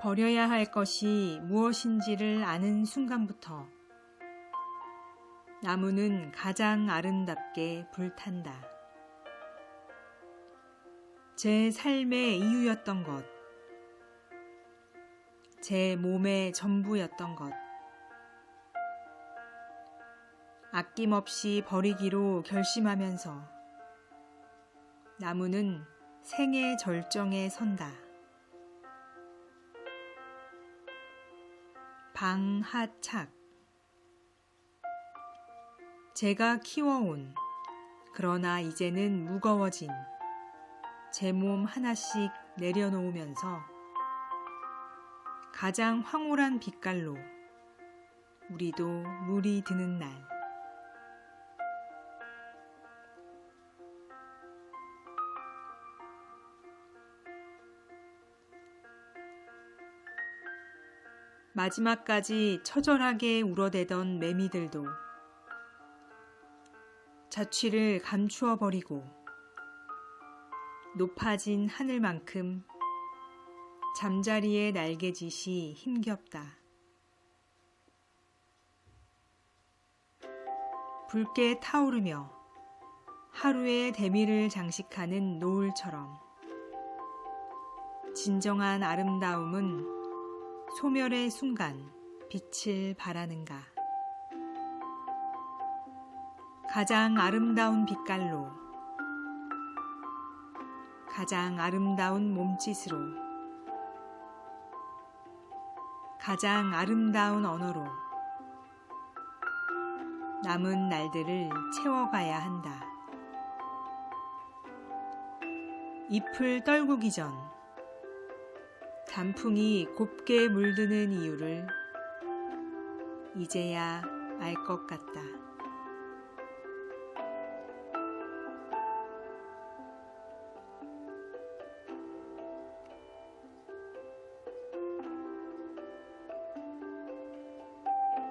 버려야 할 것이 무엇인지를 아는 순간부터 나무는 가장 아름답게 불탄다. 제 삶의 이유였던 것, 제 몸의 전부였던 것, 아낌없이 버리기로 결심하면서 나무는 생의 절정에 선다. 방하착. 제가 키워온 그러나 이제는 무거워진 제 몸 하나씩 내려놓으면서 가장 황홀한 빛깔로 우리도 물이 드는 날 마지막까지 처절하게 울어대던 매미들도 자취를 감추어 버리고 높아진 하늘만큼 잠자리의 날개짓이 힘겹다. 붉게 타오르며 하루의 대미를 장식하는 노을처럼 진정한 아름다움은 소멸의 순간 빛을 발하는가. 가장 아름다운 빛깔로, 가장 아름다운 몸짓으로, 가장 아름다운 언어로 남은 날들을 채워가야 한다. 잎을 떨구기 전 단풍이 곱게 물드는 이유를 이제야 알 것 같다.